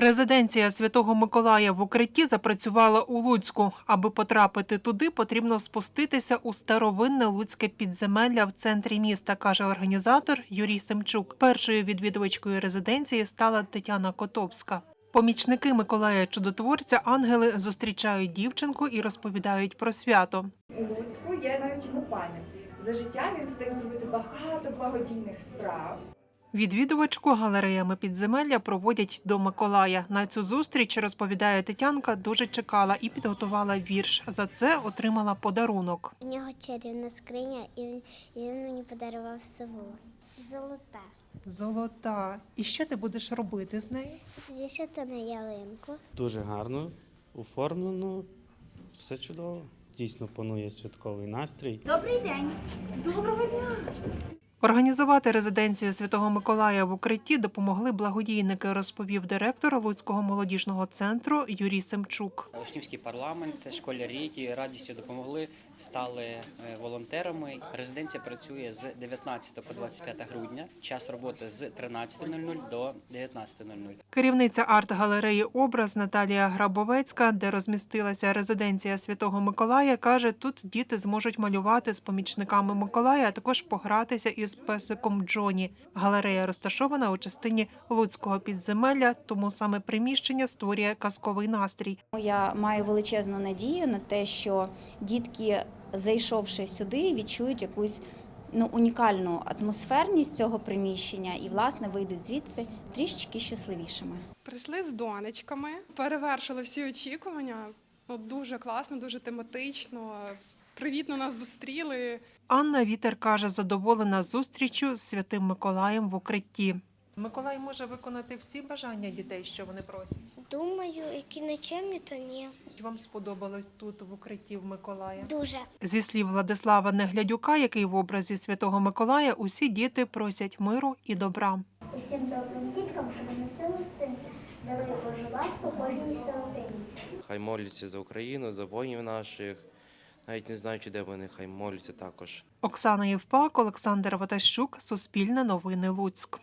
Резиденція Святого Миколая в укритті запрацювала у Луцьку. Аби потрапити туди, потрібно спуститися у старовинне луцьке підземелля в центрі міста, каже організатор Юрій Семчук. Першою відвідувачкою резиденції стала Тетяна Котовська. Помічники Миколая Чудотворця ангели зустрічають дівчинку і розповідають про свято. У Луцьку є навіть йому пам'ять. За життя він встиг зробити багато благодійних справ. Відвідувачку галереями підземелля проводять до Миколая. На цю зустріч розповідає Тетянка, дуже чекала і підготувала вірш. За це отримала подарунок. У нього чарівна скриня, і він, і він мені подарував сову. Золота. Золота. І що ти будеш робити з нею? Вішати на ялинку. Дуже гарно оформлено, все чудово. Дійсно панує святковий настрій. Добрий день. Організувати резиденцію Святого Миколая в укритті допомогли благодійники, розповів директор Луцького молодіжного центру Юрій Семчук. Учнівський парламент, школярі, які радістю допомогли, стали е, волонтерами. Резиденція працює з 19 по 25 грудня. Час роботи з 13.00 до 19.00. Керівниця арт-галереї Образ Наталія Грабовецька, де розмістилася резиденція Святого Миколая, каже, тут діти зможуть малювати з помічниками Миколая, а також погратися із песиком Джоні. Галерея розташована у частині Луцького підземелля, тому саме приміщення створює казковий настрій. Я маю величезну надію на те, що дітки, зайшовши сюди, відчують якусь ну, унікальну атмосферність цього приміщення і, власне, вийдуть звідси трішечки щасливішими. Прийшли з донечками, перевершили всі очікування. Ну, дуже класно, дуже тематично. Привітно нас зустріли. Анна Вітер каже, задоволена зустрічю з святим Миколаєм в укритті. Миколай може виконати всі бажання дітей, що вони просять. Думаю, які нечемні, то ні. Вам сподобалось тут в укритті в Миколая? Дуже. Зі слів Владислава Неглядюка, який в образі святого Миколая, усі діти просять миру і добра. Усім добрим діткам, щоб вони силостинці, дарує Божу ласку кожній сиротинці. Хай моляться за Україну, за воїнів наших. Навіть не знаючи, де вони, хай моляться також. Оксана Євпак, Олександр Ватащук, Суспільне новини Луцьк.